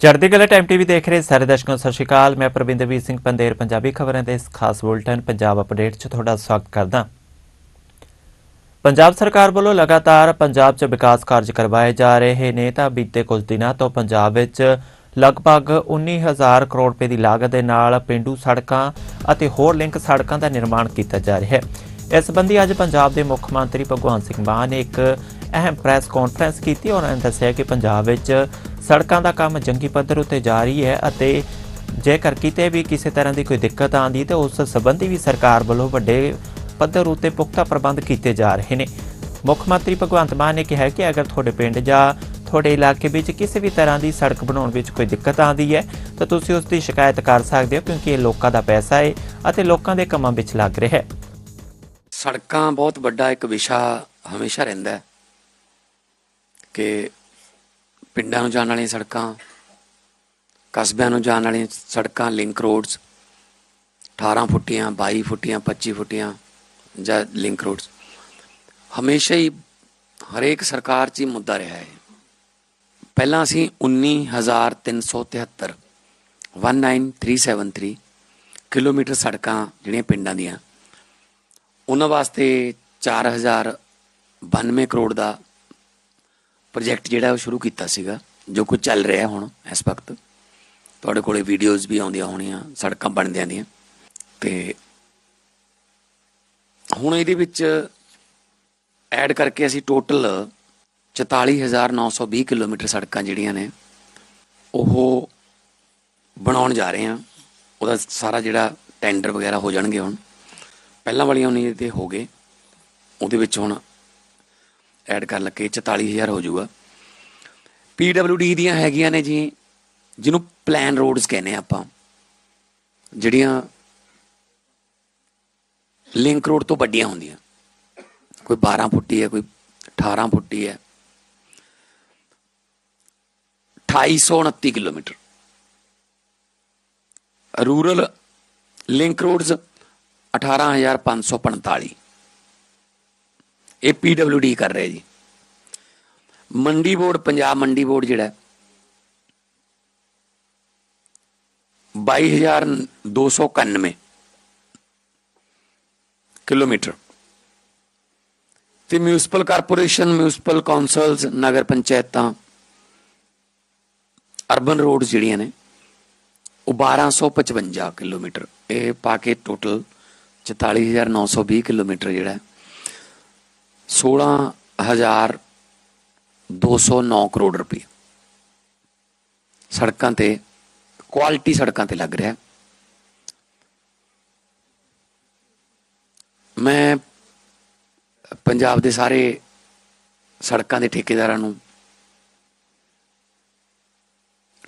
ਚੜ੍ਹਦੀ ਕਲਾ time TV ਦੇਖ ਰਹੇ ਸਾਰੇ ਦਰਸ਼ਕਾਂ ਨੂੰ ਸਤਿ ਸ਼੍ਰੀ ਅਕਾਲ। ਮੈਂ ਪ੍ਰਵਿੰਦਰਵੀਰ ਸਿੰਘ ਪੰਦੇਰ, ਪੰਜਾਬੀ ਖਬਰਾਂ ਦੇ ਇਸ ਖਾਸ ਬੁਲੇਟਿਨ ਪੰਜਾਬ ਅਪਡੇਟ 'ਚ ਤੁਹਾਡਾ ਸਵਾਗਤ ਕਰਦਾ ਪੰਜਾਬ ਸਰਕਾਰ ਵੱਲੋਂ ਲਗਾਤਾਰ ਪੰਜਾਬ 'ਚ ਵਿਕਾਸ ਕਾਰਜ ਕਰਵਾਏ ਜਾ ਰਹੇ ਨੇ ਤਾਂ ਬੀਤੇ ਕੁਝ ਦਿਨਾਂ ਤੋਂ ਪੰਜਾਬ ਵਿੱਚ ਲਗਭਗ 19000 ਕਰੋੜ ਰੁਪਏ ਦੀ ਲਾਗਤ ਦੇ ਨਾਲ ਪਿੰਡੂ ਸੜਕਾਂ ਅਤੇ ਹੋਰ ਲਿੰਕ ਸੜਕਾਂ ਦਾ ਨਿਰਮਾਣ ਕੀਤਾ ਜਾ ਰਿਹਾ ਹੈ। ਇਸ ਸੰਬੰਧੀ ਅੱਜ ਪੰਜਾਬ ਦੇ ਮੁੱਖ ਮੰਤਰੀ ਭਗਵੰਤ ਸਿੰਘ ਮਾਨ ਨੇ ਇੱਕ ਅਹਿਮ ਪ੍ਰੈਸ ਕਾਨਫਰੰਸ ਕੀਤੀ ਉਹਨਾਂ ਨੇ ਦੱਸਿਆ ਕਿ ਪੰਜਾਬ ਵਿੱਚ ਸੜਕਾਂ ਦਾ ਕੰਮ ਜੰਗੀ ਪੱਧਰ ਉੱਤੇ ਜਾਰੀ ਹੈ ਅਤੇ ਜੇਕਰ ਕਿਤੇ ਵੀ ਕਿਸੇ ਤਰ੍ਹਾਂ ਦੀ ਕੋਈ ਦਿੱਕਤ ਆਉਂਦੀ ਤੇ ਉਸ ਸੰਬੰਧੀ ਵੀ ਸਰਕਾਰ ਵੱਲੋਂ ਵੱਡੇ ਪੱਧਰ ਉੱਤੇ ਪੁਖਤਾ ਪ੍ਰਬੰਧ ਕੀਤੇ ਜਾ ਰਹੇ ਨੇ। ਮੁੱਖ ਮੰਤਰੀ ਭਗਵੰਤ ਮਾਨ ਨੇ ਕਿਹਾ ਕਿ ਅਗਰ ਤੁਹਾਡੇ ਪਿੰਡ ਜਾਂ ਤੁਹਾਡੇ ਇਲਾਕੇ ਵਿੱਚ ਕਿਸੇ ਵੀ ਤਰ੍ਹਾਂ ਦੀ ਸੜਕ ਬਣਾਉਣ ਵਿੱਚ ਕੋਈ ਦਿੱਕਤ ਆਉਂਦੀ ਹੈ, ਤਾਂ ਤੁਸੀਂ ਉਸ ਦੀ ਸ਼ਿਕਾਇਤ ਕਰ ਸਕਦੇ ਹੋ ਕਿਉਂਕਿ ਇਹ ਲੋਕਾਂ ਦਾ ਪੈਸਾ ਹੈ ਅਤੇ ਲੋਕਾਂ ਦੇ ਕੰਮਾਂ ਵਿੱਚ ਲੱਗ ਰਿਹਾ ਹੈ। ਸੜਕਾਂ ਬਹੁਤ ਵੱਡਾ ਇੱਕ ਵਿਸ਼ਾ ਹਮੇਸ਼ਾ ਰਹਿੰਦਾ ਹੈ ਕਿ ਪਿੰਡਾਂ ਨੂੰ ਜਾਣ ਵਾਲੀਆਂ ਸੜਕਾਂ, ਕਸਬਿਆਂ ਨੂੰ ਜਾਣ ਵਾਲੀਆਂ ਸੜਕਾਂ, ਲਿੰਕ ਰੋਡਸ 18 ਫੁੱਟੀਆਂ 22 ਫੁੱਟੀਆਂ 25 ਫੁੱਟੀਆਂ ਜਾਂ ਲਿੰਕ ਰੋਡਸ। ਹਮੇਸ਼ਾ ਹੀ ਹਰੇਕ ਸਰਕਾਰ 'ਚ ਹੀ ਮੁੱਦਾ ਰਿਹਾ ਹੈ। ਪਹਿਲਾਂ ਅਸੀਂ 19373 19373 ਕਿਲੋਮੀਟਰ ਸੜਕਾਂ ਜਿਹੜੀਆਂ ਪਿੰਡਾਂ ਦੀਆਂ, ਉਹਨਾਂ ਵਾਸਤੇ 4092 ਕਰੋੜ ਦਾ ਪ੍ਰੋਜੈਕਟ ਜਿਹੜਾ ਉਹ ਸ਼ੁਰੂ ਕੀਤਾ ਸੀਗਾ, ਜੋ ਕੁਝ ਚੱਲ ਰਿਹਾ ਹੁਣ ਇਸ ਵਕਤ, ਤੁਹਾਡੇ ਕੋਲੇ ਵੀਡੀਓਜ਼ ਵੀ ਆਉਂਦੀਆਂ ਹੋਣੀਆਂ, ਸੜਕਾਂ ਬਣਦਿਆਂ ਦੀਆਂ, ਤੇ ਹੁਣ ਇਹਦੇ ਵਿੱਚ ਐਡ ਕਰਕੇ ਅਸੀਂ ਟੋਟਲ 44920 ਕਿਲੋਮੀਟਰ ਸੜਕਾਂ ਜਿਹੜੀਆਂ ਨੇ, ਉਹ ਬਣਾਉਣ ਜਾ ਰਹੇ ਹਾਂ। ਉਹਦਾ ਸਾਰਾ ਜਿਹੜਾ ਟੈਂਡਰ ਵਗੈਰਾ ਹੋ ਜਾਣਗੇ ਹੁਣ। ਪਹਿਲਾਂ ਵਾਲੀਆਂ ਉਹਨੇ ਤੇ ਹੋ ਗਏ। ਉਹਦੇ ਵਿੱਚ ਹੁਣ ਐਡ ਕਰ ਲੱਗੇ 44000 ਹੋ ਜਾਊਗਾ। PWD ਦੀਆਂ ਹੈਗੀਆਂ ਨੇ ਜੀ, ਜਿਹਨੂੰ ਪਲਾਨ ਰੋਡਸ ਕਹਿੰਦੇ ਆ ਆਪਾਂ। ਜਿਹੜੀਆਂ ਲਿੰਕ ਰੋਡ ਤੋਂ ਵੱਡੀਆਂ ਹੁੰਦੀਆਂ। ਕੋਈ 12 ਫੁੱਟੀ ਹੈ, ਕੋਈ 18 ਫੁੱਟੀ ਹੈ। 2829 ਕਿਲੋਮੀਟਰ। ਰੂਰਲ ਲਿੰਕ ਰੋਡਸ 18545 ਇਹ ਪੀਡਬਲਯੂਡੀ ਕਰ ਰਿਹਾ ਜੀ। ਮੰਡੀ ਬੋਰਡ ਪੰਜਾਬ ਮੰਡੀ ਬੋਰਡ ਜਿਹੜਾ ਹੈ, 22291 ਕਿਲੋਮੀਟਰ। ਤੇ ਮਿਊਨਿਸਪਲ ਕਾਰਪੋਰੇਸ਼ਨ ਮਿਊਨਿਸਪਲ ਕਾਉਂਸਲਸ ਨਗਰ ਪੰਚਾਇਤਾਂ ਅਰਬਨ ਰੋਡਸ ਜਿਹੜੀਆਂ ਨੇ ਉਹ 1255 ਕਿਲੋਮੀਟਰ। ਇਹ ਪਾ ਕੇ ਟੋਟਲ 44920 ਕਿਲੋਮੀਟਰ ਜਿਹੜਾ 16209 ਕਰੋੜ ਰੁਪਏ। ਸੜਕਾਂ ਤੇ ਕੁਆਲਿਟੀ ਸੜਕਾਂ ਤੇ ਲੱਗ ਰਿਹਾ। ਮੈਂ ਪੰਜਾਬ ਦੇ ਸਾਰੇ ਸੜਕਾਂ ਦੇ ਠੇਕੇਦਾਰਾਂ ਨੂੰ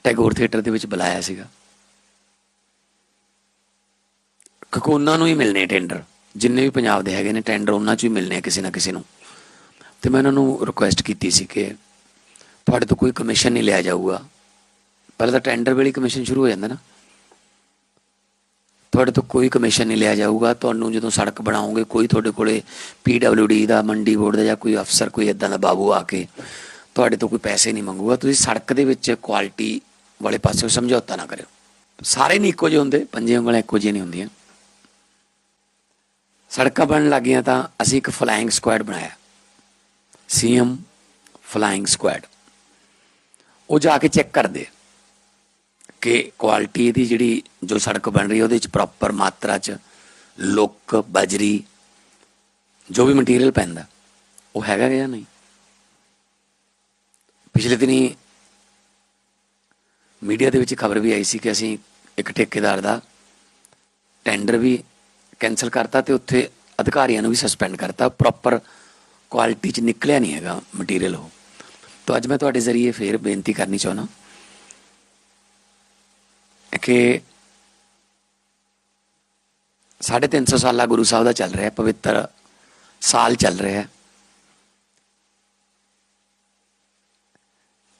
ਟੈਗੋਰ ਥੀਏਟਰ ਦੇ ਵਿੱਚ ਬੁਲਾਇਆ ਸੀਗਾ। ਕਕੋਨਾ ਨੂੰ ਹੀ ਮਿਲਨੇ ਟੈਂਡਰ। ਜਿੰਨੇ ਵੀ ਪੰਜਾਬ ਦੇ ਹੈਗੇ ਨੇ ਟੈਂਡਰ ਉਹਨਾਂ 'ਚ ਵੀ ਮਿਲਨੇ ਆ ਕਿਸੇ ਨਾ ਕਿਸੇ ਨੂੰ। ਤੇ ਮੈਂ ਉਹਨਾਂ ਨੂੰ ਰਿਕੁਐਸਟ ਕੀਤੀ ਸੀ ਕਿ ਤੁਹਾਡੇ ਤੋਂ ਕੋਈ ਕਮਿਸ਼ਨ ਨਹੀਂ ਲਿਆ ਜਾਊਗਾ। ਪਹਿਲਾਂ ਤਾਂ ਟੈਂਡਰ ਵੇਲੇ ਕਮਿਸ਼ਨ ਸ਼ੁਰੂ ਹੋ ਜਾਂਦਾ ਨਾ। ਤੁਹਾਡੇ ਤੋਂ ਕੋਈ ਕਮਿਸ਼ਨ ਨਹੀਂ ਲਿਆ ਜਾਊਗਾ। ਤੁਹਾਨੂੰ ਜਦੋਂ ਸੜਕ ਬਣਾਓਗੇ, ਕੋਈ ਤੁਹਾਡੇ ਕੋਲੇ ਪੀਡਬਲਯੂਡੀ ਦਾ, ਮੰਡੀ ਬੋਰਡ ਦਾ ਜਾਂ ਕੋਈ ਅਫਸਰ ਕੋਈ ਇਦਾਂ ਦਾ ਬਾਬੂ ਆ ਕੇ ਤੁਹਾਡੇ ਤੋਂ ਕੋਈ ਪੈਸੇ ਨਹੀਂ ਮੰਗੂਗਾ। ਤੁਸੀਂ ਸੜਕ ਦੇ ਵਿੱਚ ਕੁਆਲਿਟੀ ਵਾਲੇ ਪਾਸੇ ਸਮਝੌਤਾ ਨਾ ਕਰਿਓ। ਸਾਰੇ ਨਹੀਂ ਇੱਕੋ ਜਿਹੇ ਹੁੰਦੇ, ਪੰਜੇ ਉਂਗਲਾਂ ਇੱਕੋ ਜਿਹੀਆਂ ਨਹੀਂ ਹੁੰਦੀਆਂ। ਸੜਕਾਂ ਬਣਨ ਲੱਗੀਆਂ ਤਾਂ ਅਸੀਂ ਇੱਕ ਫਲਾਈਂਗ ਸਕੁਐਡ ਬਣਾਇਆ। ਸੀਐਮ ਫਲਾਈਂਗ ਸਕੁਐਡ ਉਹ ਜਾ ਕੇ ਚੈੱਕ ਕਰਦੇ ਕਿ ਕੁਆਲਿਟੀ ਇਹਦੀ ਜਿਹੜੀ ਜੋ ਸੜਕ ਬਣ ਰਹੀ ਹੈ ਉਹਦੇ ਵਿੱਚ ਪ੍ਰੋਪਰ ਮਾਤਰਾ ਚ ਲੁੱਕ ਬਜਰੀ, ਜੋ ਵੀ ਮਟੀਰੀਅਲ ਪੈਂਦਾ, ਉਹ ਹੈਗਾ ਜਾਂ ਨਹੀਂ? ਪਿਛਲੇ ਦਿਨੀ ਮੀਡੀਆ ਦੇ ਵਿੱਚ ਖਬਰ ਵੀ ਆਈ ਸੀ ਕਿ ਅਸੀਂ ਇੱਕ ਠੇਕੇਦਾਰ ਦਾ ਟੈਂਡਰ ਵੀ ਕੈਨਸਲ ਕਰਤਾ ਤੇ ਉੱਥੇ ਅਧਿਕਾਰੀਆਂ ਨੂੰ ਵੀ ਸਸਪੈਂਡ ਕਰਤਾ। ਪ੍ਰੋਪਰ ਕੁਆਲਿਟੀ ਚ ਨਿਕਲਿਆ ਨਹੀਂ ਹੈਗਾ ਮਟੀਰੀਅਲ ਉਹ। ਤਾਂ ਅੱਜ ਮੈਂ ਤੁਹਾਡੇ ਜ਼ਰੀਏ ਫੇਰ ਬੇਨਤੀ ਕਰਨੀ ਚਾਹੁੰਦਾ ਕਿ 350 ਸਾਲਾ ਗੁਰੂ ਸਾਹਿਬ ਦਾ ਚੱਲ ਰਿਹਾ, ਪਵਿੱਤਰ ਸਾਲ ਚੱਲ ਰਿਹਾ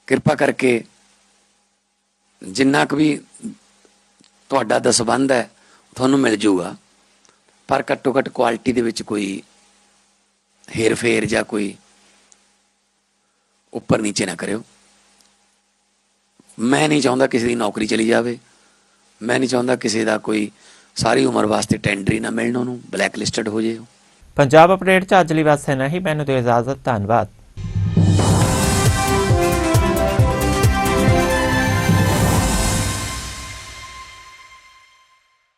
ਕਿਰਪਾ ਕਰਕੇ ਜਿੰਨਾ ਕੁ ਵੀ ਤੁਹਾਡਾ ਦਸਬੰਦ ਹੈ, ਤੁਹਾਨੂੰ ਮਿਲ ਜੂਗਾ। ਪਰ ਘੱਟੋ ਘੱਟ ਕੁਆਲਿਟੀ ਦੇ ਵਿੱਚ ਕੋਈ ਹੇਰ ਫੇਰ ਜਾਂ ਕੋਈ ਉੱਪਰ ਨੀਚੇ ਨਾ ਕਰਿਓ। ਮੈਂ ਨਹੀਂ ਚਾਹੁੰਦਾ ਕਿਸੇ ਦੀ ਨੌਕਰੀ ਚਲੀ ਜਾਵੇ। ਮੈਂ ਨਹੀਂ ਚਾਹੁੰਦਾ ਕਿਸੇ ਦਾ ਕੋਈ ਸਾਰੀ ਉਮਰ ਵਾਸਤੇ ਟੈਂਡਰ ਹੀ ਨਾ ਮਿਲਣ ਉਹਨੂੰ ਬਲੈਕ ਲਿਸਟਡ ਹੋ ਜੇ ਪੰਜਾਬ ਅਪਡੇਟ 'ਚ ਅੱਜ ਲਈ ਬਸ ਇੰਨਾ ਹੀ। ਮੈਨੂੰ ਦਿਓ ਇਜਾਜ਼ਤ, ਧੰਨਵਾਦ।